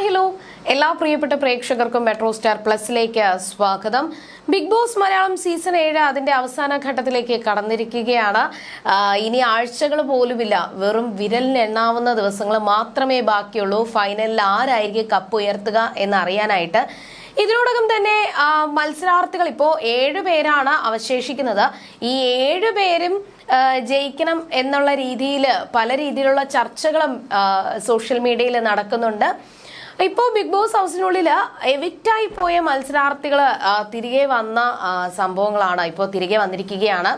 Hi hello. എല്ലാ പ്രിയപ്പെട്ട പ്രേക്ഷകർക്കും മെട്രോ സ്റ്റാർ പ്ലസിലേക്ക് സ്വാഗതം. ബിഗ് ബോസ് മലയാളം സീസൺ ഏഴ് അതിന്റെ അവസാന ഘട്ടത്തിലേക്ക് കടന്നിരിക്കുകയാണ്. ഇനി ആഴ്ചകൾ പോലുമില്ല. വെറും വിരലിന് എണ്ണാവുന്ന ദിവസങ്ങൾ മാത്രമേ ബാക്കിയുള്ളൂ. ഫൈനലിൽ ആരായിരിക്കും കപ്പ് ഉയർത്തുക എന്നറിയാനായിട്ട്. ഇതിനോടകം തന്നെ മത്സരാർത്ഥികൾ ഇപ്പോൾ ഏഴ് പേരാണ് അവശേഷിക്കുന്നത്. ഈ ഏഴ് പേരും ജയിക്കണം എന്നുള്ള രീതിയിൽ പല രീതിയിലുള്ള ചർച്ചകളും സോഷ്യൽ മീഡിയയിൽ നടക്കുന്നുണ്ട്. ഇപ്പോൾ ബിഗ് ബോസ് ഹൗസിനുള്ളിൽ എവിക്റ്റായി പോയ മത്സരാർത്ഥികൾ തിരികെ വന്ന സംഭവങ്ങളാണ് ഇപ്പോൾ തിരികെ വന്നിരിക്കുകയാണ്.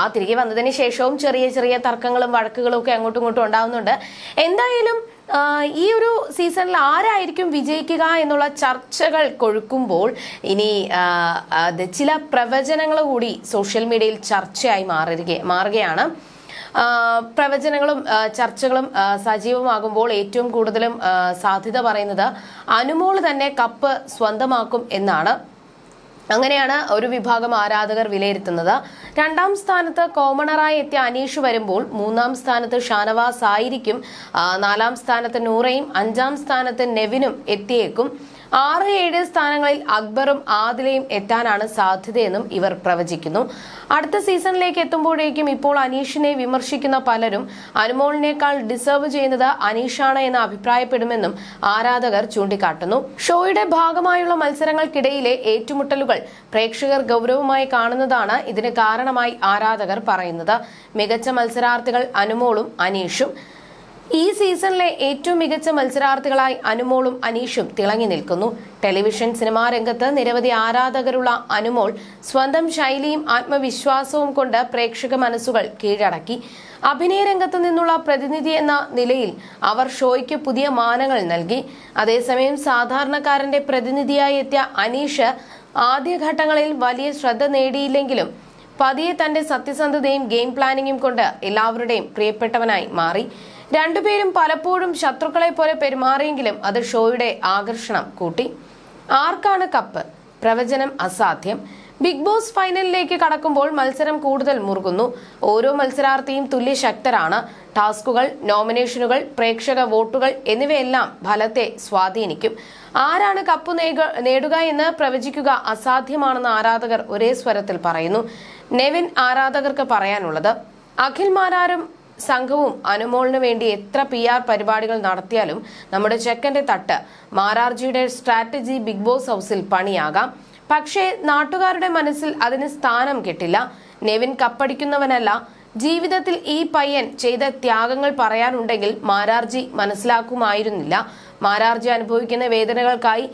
ആ തിരികെ വന്നതിന് ശേഷവും ചെറിയ ചെറിയ തർക്കങ്ങളും വഴക്കുകളും ഒക്കെ അങ്ങോട്ടും ഇങ്ങോട്ടും ഉണ്ടാവുന്നുണ്ട്. എന്തായാലും ഈ ഒരു സീസണിൽ ആരായിരിക്കും വിജയിക്കുക എന്നുള്ള ചർച്ചകൾ കൊഴുക്കുമ്പോൾ ഇനി ചില പ്രവചനങ്ങൾ കൂടി സോഷ്യൽ മീഡിയയിൽ ചർച്ചയായി മാറുക മാറുകയാണ്. പ്രവചനങ്ങളും ചർച്ചകളും സജീവമാകുമ്പോൾ ഏറ്റവും കൂടുതലും സാധ്യത പറയുന്നത് അനുമോൾ തന്നെ കപ്പ് സ്വന്തമാക്കും എന്നാണ്. അങ്ങനെയാണ് ഒരു വിഭാഗം ആരാധകർ വിലയിരുത്തുന്നത്. രണ്ടാം സ്ഥാനത്ത് കോമണറായി എത്തിയ അനീഷ് വരുമ്പോൾ മൂന്നാം സ്ഥാനത്ത് ഷാനവാസ് ആയിരിക്കും നാലാം സ്ഥാനത്ത് നൂറയും അഞ്ചാം സ്ഥാനത്ത് നെവിനും എത്തിയേക്കും. ആറ് ഏഴ് സ്ഥാനങ്ങളിൽ അക്ബറും ആദിലയും എത്താനാണ് സാധ്യതയെന്നും ഇവർ പ്രവചിക്കുന്നു. അടുത്ത സീസണിലേക്ക് എത്തുമ്പോഴേക്കും ഇപ്പോൾ അനീഷിനെ വിമർശിക്കുന്ന പലരും അനുമോളിനേക്കാൾ ഡിസേർവ് ചെയ്യുന്നത് അനീഷാണ് എന്ന് അഭിപ്രായപ്പെടുമെന്നും ആരാധകർ ചൂണ്ടിക്കാട്ടുന്നു. ഷോയുടെ ഭാഗമായുള്ള മത്സരങ്ങൾക്കിടയിലെ ഏറ്റുമുട്ടലുകൾ പ്രേക്ഷകർ ഗൗരവമായി കാണുന്നതാണ് ഇതിന് കാരണമായി ആരാധകർ പറയുന്നത്. മികച്ച മത്സരാർത്ഥികൾ അനുമോളും അനീഷും. ഈ സീസണിലെ ഏറ്റവും മികച്ച മത്സരാർത്ഥികളായി അനുമോളും അനീഷും തിളങ്ങി നിൽക്കുന്നു. ടെലിവിഷൻ സിനിമാ രംഗത്ത് നിരവധി ആരാധകരുള്ള അനുമോൾ സ്വന്തം ശൈലിയും ആത്മവിശ്വാസവും കൊണ്ട് പ്രേക്ഷക മനസ്സുകൾ കീഴടക്കി. അഭിനയ രംഗത്തു നിന്നുള്ള പ്രതിനിധി എന്ന നിലയിൽ അവർ ഷോയ്ക്ക് പുതിയ മാനങ്ങൾ നൽകി. അതേസമയം സാധാരണക്കാരന്റെ പ്രതിനിധിയായി എത്തിയ അനീഷ് ആദ്യഘട്ടങ്ങളിൽ വലിയ ശ്രദ്ധ നേടിയില്ലെങ്കിലും പതിയെ തന്റെ സത്യസന്ധതയും ഗെയിം പ്ലാനിങ്ങും കൊണ്ട് എല്ലാവരുടെയും പ്രിയപ്പെട്ടവനായി മാറി. രണ്ടുപേരും പലപ്പോഴും ശത്രുക്കളെ പോലെ പെരുമാറിയെങ്കിലും അത് ഷോയുടെ ആകർഷണം കൂട്ടി. ആർക്കാണ് കപ്പ്? പ്രവചനം അസാധ്യം. ബിഗ് ബോസ് ഫൈനലിലേക്ക് കടക്കുമ്പോൾ മത്സരം കൂടുതൽ മുറുകുന്നു. ഓരോ മത്സരാർത്ഥിയും തുല്യ ശക്തരാണ് ടാസ്കുകൾ നോമിനേഷനുകൾ പ്രേക്ഷക വോട്ടുകൾ എന്നിവയെല്ലാം ഫലത്തെ സ്വാധീനിക്കും. ആരാണ് കപ്പ് നേടുക എന്ന് പ്രവചിക്കുക അസാധ്യമാണെന്ന് ആരാധകർ ഒരേ സ്വരത്തിൽ പറയുന്നു. നെവിൻ ആരാധകർക്ക് പറയാനുള്ളത് അഖിൽ മാരാരും സംഘവും അനുമോളിന് വേണ്ടി എത്ര പി ആർ പരിപാടികൾ നടത്തിയാലും നമ്മുടെ ചെക്കന്റെ തട്ട് മാരാർജിയുടെ സ്ട്രാറ്റജി ബിഗ് ബോസ് ഹൗസിൽ പണിയാകാം. പക്ഷേ നാട്ടുകാരുടെ മനസ്സിൽ അതിന് സ്ഥാനം കിട്ടില്ല. നെവിൻ കപ്പടിക്കുന്നവനല്ല. ജീവിതത്തിൽ ഈ പയ്യൻ ചെയ്ത ത്യാഗങ്ങൾ പറയാനുണ്ടെങ്കിൽ മാരാർജി മനസ്സിലാക്കുമായിരുന്നില്ല. മാരാർജി അനുഭവിക്കുന്ന വേദനകൾക്കായി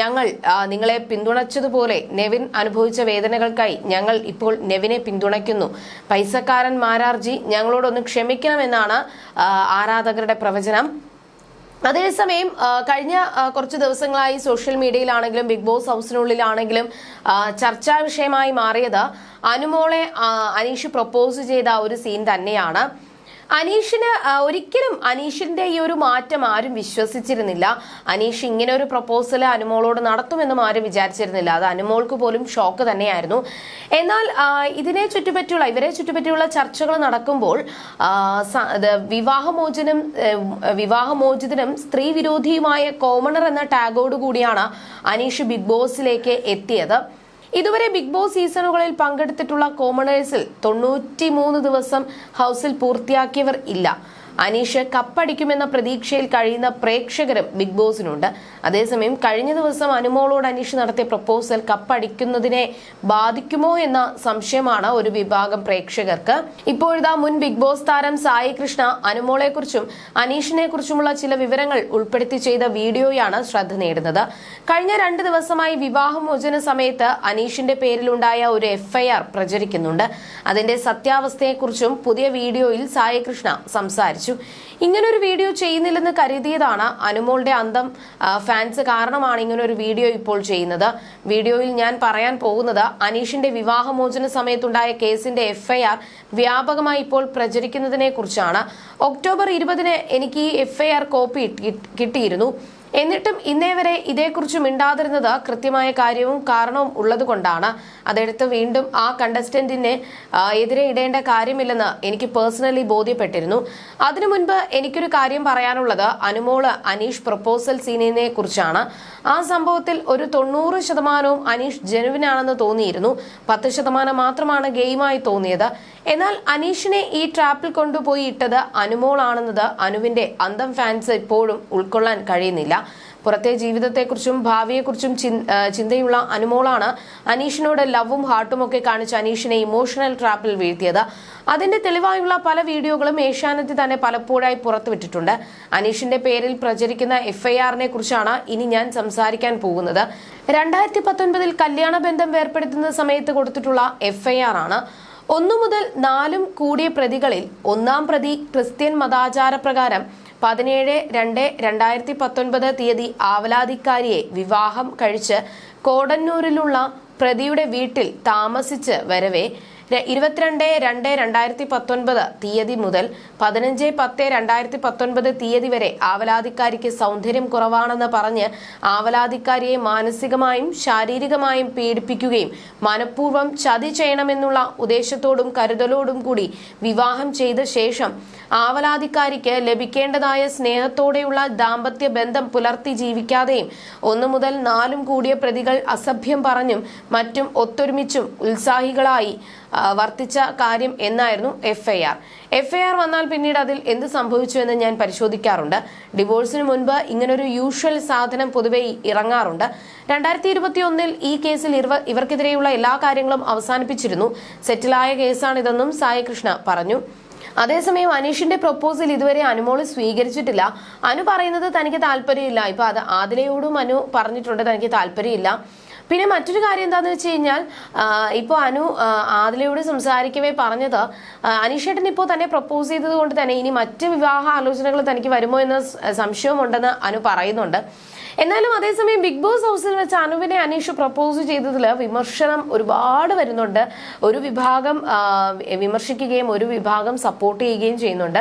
ഞങ്ങൾ നിങ്ങളെ പിന്തുണച്ചതുപോലെ നെവിൻ അനുഭവിച്ച വേദനകൾക്കായി ഞങ്ങൾ ഇപ്പോൾ നെവിനെ പിന്തുണയ്ക്കുന്നു. പൈസക്കാരൻ മാരാർജി ഞങ്ങളോടൊന്ന് ക്ഷമിക്കണമെന്നാണ് ആരാധകരുടെ പ്രവചനം. അതേസമയം കഴിഞ്ഞ കുറച്ച് ദിവസങ്ങളായി സോഷ്യൽ മീഡിയയിലാണെങ്കിലും ബിഗ് ബോസ് ഹൗസിനുള്ളിലാണെങ്കിലും ചർച്ചാ വിഷയമായി മാറിയത് അനുമോളെ അനീഷ് പ്രപ്പോസ് ചെയ്ത ഒരു സീൻ തന്നെയാണ്. അനീഷിന് ഒരിക്കലും അനീഷിന്റെ ഈ ഒരു മാറ്റം ആരും വിശ്വസിച്ചിരുന്നില്ല. അനീഷ് ഇങ്ങനെ ഒരു പ്രപ്പോസൽ അനുമോളോട് നടത്തുമെന്നും ആരും വിചാരിച്ചിരുന്നില്ല. അത് അനുമോൾക്ക് പോലും ഷോക്ക് തന്നെയായിരുന്നു. എന്നാൽ ഇതിനെ ചുറ്റുപറ്റിയുള്ള ഇവരെ ചുറ്റുപറ്റിയുള്ള ചർച്ചകൾ നടക്കുമ്പോൾ വിവാഹമോചനം വിവാഹമോചിതനും സ്ത്രീ വിരോധിയുമായ കോമണർ എന്ന ടാഗോടുകൂടിയാണ് അനീഷ് ബിഗ് ബോസിലേക്ക് എത്തിയത്. ഇതുവരെ ബിഗ് ബോസ് സീസണുകളിൽ പങ്കെടുത്തിട്ടുള്ള കോമണേഴ്സിൽ തൊണ്ണൂറ്റി ദിവസം ഹൗസിൽ പൂർത്തിയാക്കിയവർ ഇല്ല. അനീഷ് കപ്പടിക്കുമെന്ന പ്രതീക്ഷയിൽ കഴിയുന്ന പ്രേക്ഷകരും ബിഗ് ബോസിനുണ്ട്. അതേസമയം കഴിഞ്ഞ ദിവസം അനുമോളോട് അനീഷ് നടത്തിയ പ്രപ്പോസൽ കപ്പടിക്കുന്നതിനെ ബാധിക്കുമോ എന്ന സംശയമാണ് ഒരു വിഭാഗം പ്രേക്ഷകർക്ക്. ഇപ്പോഴിതാ മുൻ ബിഗ് ബോസ് താരം സായി കൃഷ്ണ അനുമോളെക്കുറിച്ചും അനീഷിനെ കുറിച്ചുമുള്ള ചില വിവരങ്ങൾ ഉൾപ്പെടുത്തി ചെയ്ത വീഡിയോയാണ് ശ്രദ്ധ നേടുന്നത്. കഴിഞ്ഞ രണ്ട് ദിവസമായി വിവാഹമോചന സമയത്ത് അനീഷിന്റെ പേരിലുണ്ടായ ഒരു എഫ്ഐആർ പ്രചരിക്കുന്നുണ്ട്. അതിന്റെ സത്യാവസ്ഥയെക്കുറിച്ചും പുതിയ വീഡിയോയിൽ സായി കൃഷ്ണ സംസാരിച്ചു. ഇങ്ങനൊരു വീഡിയോ ചെയ്യുന്നില്ലെന്ന് കരുതിയതാണ് അനുമോളുടെ അന്തം ഫാൻസ്. കാരണമാണ് ഇങ്ങനൊരു വീഡിയോ ഇപ്പോൾ ചെയ്യുന്നത്. വീഡിയോയിൽ ഞാൻ പറയാൻ പോകുന്നത് അനീഷിന്റെ വിവാഹമോചന സമയത്തുണ്ടായ കേസിന്റെ എഫ്ഐആർ വ്യാപകമായി ഇപ്പോൾ പ്രചരിക്കുന്നതിനെ കുറിച്ചാണ് ഒക്ടോബർ ഇരുപതിന് എനിക്ക് ഈ എഫ്ഐആർ കോപ്പി കിട്ടിയിരുന്നു. എന്നിട്ടും ഇന്നേ വരെ ഇതേക്കുറിച്ച് മിണ്ടാതിരുന്നത് കൃത്യമായ കാര്യവും കാരണവും ഉള്ളതുകൊണ്ടാണ്. അതെടുത്ത് വീണ്ടും ആ കണ്ടസ്റ്റന്റിനെ എതിരെ ഇടേണ്ട കാര്യമില്ലെന്ന് എനിക്ക് പേഴ്സണലി ബോധ്യപ്പെട്ടിരുന്നു. അതിനു മുൻപ് എനിക്കൊരു കാര്യം പറയാനുള്ളത് അനുമോൾ അനീഷ് പ്രപ്പോസൽ സീനിനെ കുറിച്ചാണ്. ആ സംഭവത്തിൽ ഒരു തൊണ്ണൂറ് ശതമാനവും അനീഷ് ജനുവിനാണെന്ന് തോന്നിയിരുന്നു. പത്ത് ശതമാനം മാത്രമാണ് ഗെയിമായി തോന്നിയത്. എന്നാൽ അനീഷിനെ ഈ ട്രാപ്പിൽ കൊണ്ടുപോയി ഇട്ടത് അനുമോളാണെന്നത് അനുവിന്റെ അന്തം ഫാൻസ് ഇപ്പോഴും ഉൾക്കൊള്ളാൻ കഴിയുന്നില്ല. പുറത്തെ ജീവിതത്തെക്കുറിച്ചും ഭാവിയെക്കുറിച്ചും ചിന്തയുള്ള അനുമോളാണ് അനീഷിനോട് ലവും ഹാർട്ടും ഒക്കെ കാണിച്ച് അനീഷിനെ ഇമോഷണൽ ട്രാപ്പിൽ വീഴ്ത്തിയത്. അതിന്റെ തെളിവായുള്ള പല വീഡിയോകളും ഏഷ്യാനെറ്റ് തന്നെ പലപ്പോഴായി പുറത്തുവിട്ടിട്ടുണ്ട്. അനീഷിന്റെ പേരിൽ പ്രചരിക്കുന്ന എഫ്ഐആറിനെ കുറിച്ചാണ് ഇനി ഞാൻ സംസാരിക്കാൻ പോകുന്നത്. രണ്ടായിരത്തി പത്തൊൻപതിൽ കല്യാണ ബന്ധം വേർപ്പെടുത്തുന്ന സമയത്ത് കൊടുത്തിട്ടുള്ള എഫ്ഐആർ ആണ് ഒന്നു മുതൽ നാലും കൂടിയ പ്രതികളിൽ ഒന്നാം പ്രതി ക്രിസ്ത്യൻ മതാചാരപ്രകാരം പതിനേഴ് രണ്ട് രണ്ടായിരത്തി പത്തൊൻപത് തീയതി ആവലാതിക്കാരിയെ വിവാഹം കഴിച്ച് കോടന്നൂരിലുള്ള പ്രതിയുടെ വീട്ടിൽ താമസിച്ച് വരവെ ഇരുപത്തിരണ്ട് രണ്ട് രണ്ടായിരത്തി പത്തൊൻപത് തീയതി മുതൽ പതിനഞ്ച് പത്ത് രണ്ടായിരത്തി പത്തൊൻപത് തീയതി വരെ ആവലാതിക്കാരിക്ക് സൗന്ദര്യം കുറവാണെന്ന് പറഞ്ഞ് ആവലാതിക്കാരിയെ മാനസികമായും ശാരീരികമായും പീഡിപ്പിക്കുകയും മനഃപൂർവം ചതി ചെയ്യണമെന്നുള്ള ഉദ്ദേശത്തോടും കരുതലോടും കൂടി വിവാഹം ചെയ്ത ശേഷം ആവലാതിക്കാരിക്ക് ലഭിക്കേണ്ടതായ സ്നേഹത്തോടെയുള്ള ദാമ്പത്യ ബന്ധം പുലർത്തി ജീവിക്കാതെയും ഒന്നു മുതൽ നാലും കൂടിയ പ്രതികൾ അസഭ്യം പറഞ്ഞും മറ്റും ഒത്തൊരുമിച്ചും ഉത്സാഹികളായി വർത്തിച്ച കാര്യം എന്നായിരുന്നു F I R F I R വന്നാൽ പിന്നീട് അതിൽ എന്ത് സംഭവിച്ചു എന്ന് ഞാൻ പരിശോധിക്കാറുണ്ട്. ഡിവോഴ്സിന് മുൻപ് ഇങ്ങനൊരു യൂഷ്വൽ സാധനം പൊതുവെ ഇറങ്ങാറുണ്ട്. രണ്ടായിരത്തി ഇരുപത്തി ഒന്നിൽ ഈ കേസിൽ ഇവർ ഇവർക്കെതിരെയുള്ള എല്ലാ കാര്യങ്ങളും അവസാനിപ്പിച്ചിരുന്നു. സെറ്റിലായ കേസാണിതെന്നും സായി കൃഷ്ണ പറഞ്ഞു. അതേസമയം അനീഷിന്റെ പ്രൊപ്പോസൽ ഇതുവരെ അനുമോൾ സ്വീകരിച്ചിട്ടില്ല. അനു പറയുന്നത് തനിക്ക് താല്പര്യമില്ല. ഇപ്പൊ അത് ആദിലയോടും അനു പറഞ്ഞിട്ടുണ്ട് തനിക്ക് താല്പര്യമില്ല. പിന്നെ മറ്റൊരു കാര്യം എന്താണെന്ന് വെച്ച് കഴിഞ്ഞാൽ ഇപ്പോൾ അനു ആദിലയോട് സംസാരിക്കവേ പറഞ്ഞത് അനീഷേട്ടൻ ഇപ്പോൾ തന്നെ പ്രപ്പോസ് ചെയ്തത് കൊണ്ട് തന്നെ ഇനി മറ്റ് വിവാഹ ആലോചനകൾ തനിക്ക് വരുമോ എന്ന സംശയമുണ്ടെന്ന് അനു പറയുന്നുണ്ട്. എന്നാലും അതേസമയം ബിഗ് ബോസ് ഹൗസിൽ വെച്ച് അനുവിനെ അനീഷ് പ്രപ്പോസ് ചെയ്തതിൽ വിമർശനം ഒരുപാട് വരുന്നുണ്ട്. ഒരു വിഭാഗം വിമർശിക്കുകയും ഒരു വിഭാഗം സപ്പോർട്ട് ചെയ്യുകയും ചെയ്യുന്നുണ്ട്.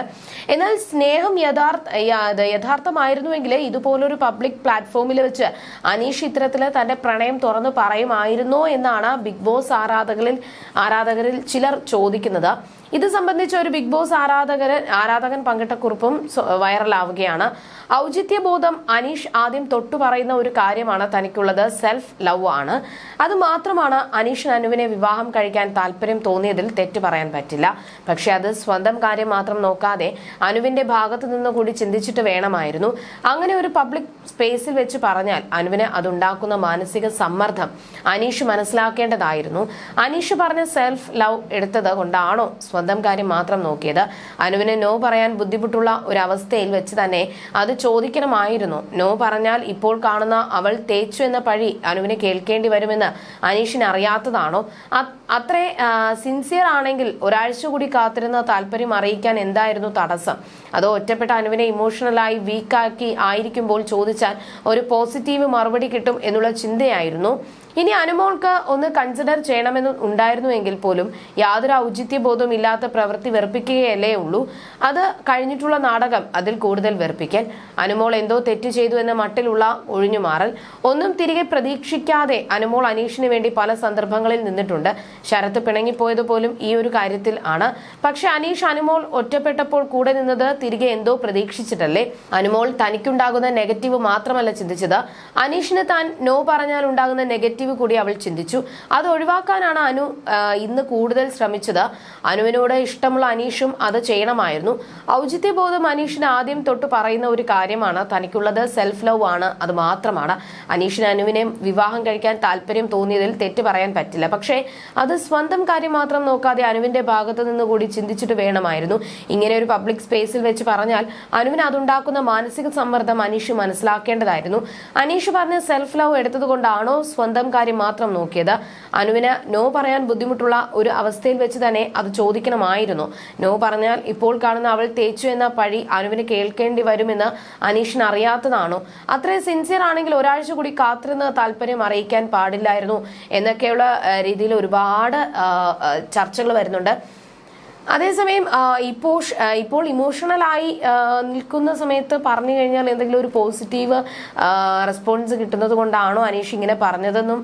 എന്നാൽ സ്നേഹം യഥാർത്ഥ യഥാർത്ഥമായിരുന്നുവെങ്കിൽ ഇതുപോലൊരു പബ്ലിക് പ്ലാറ്റ്ഫോമിൽ വെച്ച് അനീഷ് ഇത്തരത്തിൽ തന്റെ പ്രണയം തുറന്നു പറയുമായിരുന്നോ എന്നാണ് ബിഗ് ബോസ് ആരാധകരിൽ ആരാധകരിൽ ചിലർ ചോദിക്കുന്നത്. ഇത് സംബന്ധിച്ച് ഒരു ബിഗ് ബോസ് ആരാധകര് ആരാധകൻ പങ്കിട്ട കുറിപ്പും വൈറലാവുകയാണ്. ഔചിത്യബോധം അനീഷ് ആദ്യം തൊട്ടു പറയുന്ന ഒരു കാര്യമാണ് തനിക്കുള്ളത് സെൽഫ് ലവ് ആണ്. അത് മാത്രമാണ് അനീഷ് അനുവിനെ വിവാഹം കഴിക്കാൻ താല്പര്യം തോന്നിയതിൽ തെറ്റ് പറയാൻ പറ്റില്ല. പക്ഷെ അത് സ്വന്തം കാര്യം മാത്രം നോക്കാതെ അനുവിന്റെ ഭാഗത്തു നിന്ന് കൂടി ചിന്തിച്ചിട്ട് വേണമായിരുന്നു. അങ്ങനെ ഒരു പബ്ലിക് സ്പേസിൽ വെച്ച് പറഞ്ഞാൽ അനുവിന് അതുണ്ടാക്കുന്ന മാനസിക സമ്മർദ്ദം അനീഷ് മനസ്സിലാക്കേണ്ടതായിരുന്നു. അനീഷ് പറഞ്ഞ സെൽഫ് ലവ് എടുത്തത് കൊണ്ടാണോ സ്വന്തം കാര്യം മാത്രം നോക്കിയത്. അനുവിന് നോ പറയാൻ ബുദ്ധിമുട്ടുള്ള ഒരു അവസ്ഥയിൽ വെച്ച് തന്നെ അത് ചോദിക്കണമായിരുന്നു. നോ പറഞ്ഞാൽ ഇപ്പോൾ കാണുന്ന അവൾ തേച്ചു എന്ന പഴി അനുവിന് കേൾക്കേണ്ടി വരുമെന്ന് അനീഷിന് അറിയാത്തതാണോ? അത്രേ സിൻസിയർ ആണെങ്കിൽ ഒരാഴ്ച കൂടി കാത്തിരുന്ന താല്പര്യം അറിയിക്കാൻ എന്തായിരുന്നു തടസ്സം? അതോ ഒറ്റപ്പെട്ട അനുവിനെ ഇമോഷണലായി വീക്കാക്കി ആയിരിക്കുമ്പോൾ ചോദിച്ചാൽ ഒരു പോസിറ്റീവ് മറുപടി കിട്ടും എന്നുള്ള ചിന്തയായിരുന്നു? ഇനി അനുമോൾക്ക് ഒന്ന് കൺസിഡർ ചെയ്യണമെന്ന് ഉണ്ടായിരുന്നുവെങ്കിൽ പോലും യാതൊരു ഔചിത്യബോധവും ഇല്ലാത്ത പ്രവൃത്തി വെറുപ്പിക്കുകയല്ലേ ഉള്ളൂ. അത് കഴിഞ്ഞിട്ടുള്ള നാടകം അതിൽ കൂടുതൽ വെറുപ്പിക്കൽ അനുമോൾ എന്തോ തെറ്റ് ചെയ്തു എന്ന മട്ടിലുള്ള ഒഴിഞ്ഞുമാറൽ ഒന്നും തിരികെ പ്രതീക്ഷിക്കാതെ അനുമോൾ അനീഷിന് വേണ്ടി പല സന്ദർഭങ്ങളിൽ നിന്നിട്ടുണ്ട്. ശരത്ത് പിണങ്ങിപ്പോയത് പോലും ഈ ഒരു കാര്യത്തിൽ ആണ്. പക്ഷെ അനീഷ് അനുമോൾ ഒറ്റപ്പെട്ടപ്പോൾ കൂടെ നിന്നത് തിരികെ എന്തോ പ്രതീക്ഷിച്ചിട്ടല്ലേ? അനുമോൾ തനിക്കുണ്ടാകുന്ന നെഗറ്റീവ് മാത്രമല്ല ചിന്തിച്ചത്. അനീഷിന് താൻ നോ പറഞ്ഞാൽ ഉണ്ടാകുന്ന നെഗറ്റീവ് കൂടി അവൾ ചിന്തിച്ചു. അത് ഒഴിവാക്കാനാണ് അനു ഇന്ന് കൂടുതൽ ശ്രമിച്ചത്. അനുവിനോട് ഇഷ്ടമുള്ള അനീഷും അത് ചെയ്യണമായിരുന്നു. ഔചിത്യബോധം അനീഷിന് ആദ്യം തൊട്ട് പറയുന്ന ഒരു കാര്യമാണ്. തനിക്കുള്ളത് സെൽഫ് ലവ് ആണ്. അത് മാത്രമാണ്. അനീഷിന് അനുവിനെ വിവാഹം കഴിക്കാൻ താല്പര്യം തോന്നിയതിൽ തെറ്റ് പറയാൻ പറ്റില്ല. പക്ഷേ അത് സ്വന്തം കാര്യം മാത്രം നോക്കാതെ അനുവിന്റെ ഭാഗത്തു നിന്ന് കൂടി ചിന്തിച്ചിട്ട് വേണമായിരുന്നു. ഇങ്ങനെ ഒരു പബ്ലിക് സ്പേസിൽ വെച്ച് പറഞ്ഞാൽ അനുവിന് അതുണ്ടാക്കുന്ന മാനസിക സമ്മർദ്ദം അനീഷ് മനസ്സിലാക്കേണ്ടതായിരുന്നു. അനീഷ് പറഞ്ഞ സെൽഫ് ലവ് എടുത്തത് കൊണ്ടാണോ സ്വന്തം കാര്യം മാത്രം നോക്കിയത്. അനുവിന് നോ പറയാൻ ബുദ്ധിമുട്ടുള്ള ഒരു അവസ്ഥയിൽ വെച്ച് തന്നെ അത് ചോദിക്കണമായിരുന്നു. നോ പറഞ്ഞാൽ ഇപ്പോൾ കാണുന്ന അവൾ തേച്ചു എന്ന പഴി അനുവിന് കേൾക്കേണ്ടി വരുമെന്ന് അനീഷിന് അറിയാത്തതാണോ. അത്രയും സിൻസിയർ ആണെങ്കിൽ ഒരാഴ്ച കൂടി കാത്തിരുന്ന് താല്പര്യം അറിയിക്കാൻ പാടില്ലായിരുന്നു എന്നൊക്കെയുള്ള രീതിയിൽ ഒരുപാട് ചർച്ചകൾ വരുന്നുണ്ട്. അതേസമയം ഇപ്പോ ഇപ്പോൾ ഇപ്പോൾ ഇമോഷണലായി നിൽക്കുന്ന സമയത്ത് പറഞ്ഞു കഴിഞ്ഞാൽ എന്തെങ്കിലും ഒരു പോസിറ്റീവ് റെസ്പോൺസ് കിട്ടുന്നത് കൊണ്ടാണോ അനീഷ് ഇങ്ങനെ പറഞ്ഞതെന്നും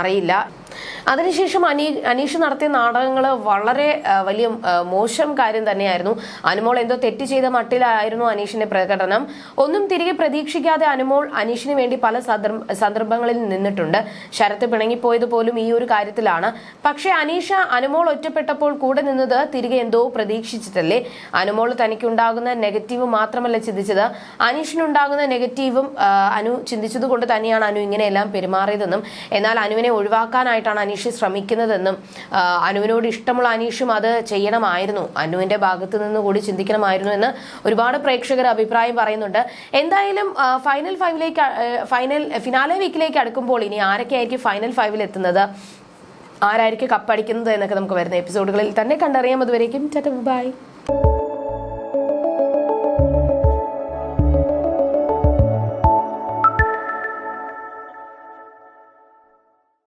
അറിയില്ല. അതിനുശേഷം അനീ അനീഷ് നടത്തിയ നാടകങ്ങൾ വളരെ വലിയ മോശം കാര്യം തന്നെയായിരുന്നു. അനുമോൾ എന്തോ തെറ്റ് ചെയ്ത മട്ടിലായിരുന്നു അനീഷിന്റെ പ്രകടനം. ഒന്നും തിരികെ പ്രതീക്ഷിക്കാതെ അനുമോൾ അനീഷിന് വേണ്ടി പല സന്ദർഭ- സന്ദർഭങ്ങളിൽ നിന്നിട്ടുണ്ട്. ശരത്ത് പിണങ്ങിപ്പോയത് പോലും ഈ ഒരു കാര്യത്തിലാണ്. പക്ഷേ അനീഷ അനുമോൾ ഒറ്റപ്പെട്ടപ്പോൾ കൂടെ നിന്നത് തിരികെ എന്തോ പ്രതീക്ഷിച്ചിട്ടല്ലേ? അനുമോൾ തനിക്കുണ്ടാകുന്ന നെഗറ്റീവ് മാത്രമല്ല ചിന്തിച്ചത്. അനീഷിനുണ്ടാകുന്ന നെഗറ്റീവും അനു ചിന്തിച്ചത് കൊണ്ട് തന്നെയാണ് അനു ഇങ്ങനെയെല്ലാം പെരുമാറിയതെന്നും. എന്നാൽ അനുവിനെ ഒഴിവാക്കാനായിട്ടാണ് അനീഷ് ശ്രമിക്കുന്നതെന്നും അനുവിനോട് ഇഷ്ടമുള്ള അനീഷും അത് ചെയ്യണമായിരുന്നു. അനുവിന്റെ ഭാഗത്ത് നിന്ന് കൂടി ചിന്തിക്കണമായിരുന്നു എന്ന് ഒരുപാട് പ്രേക്ഷകർ അഭിപ്രായം പറയുന്നുണ്ട്. എന്തായാലും ഫൈനൽ ഫൈവിലേക്ക് ഫൈനൽ ഫിനാലെ വീക്കിലേക്ക് അടുക്കുമ്പോൾ ഇനി ആരൊക്കെയായിരിക്കും ഫൈനൽ ഫൈവിൽ എത്തുന്നത്? ആരായിരിക്കും കപ്പടിക്കുന്നത് എന്നൊക്കെ നമുക്ക് വരുന്ന എപ്പിസോഡുകളിൽ തന്നെ കണ്ടറിയാം. അതുവരേക്കും ബൈ.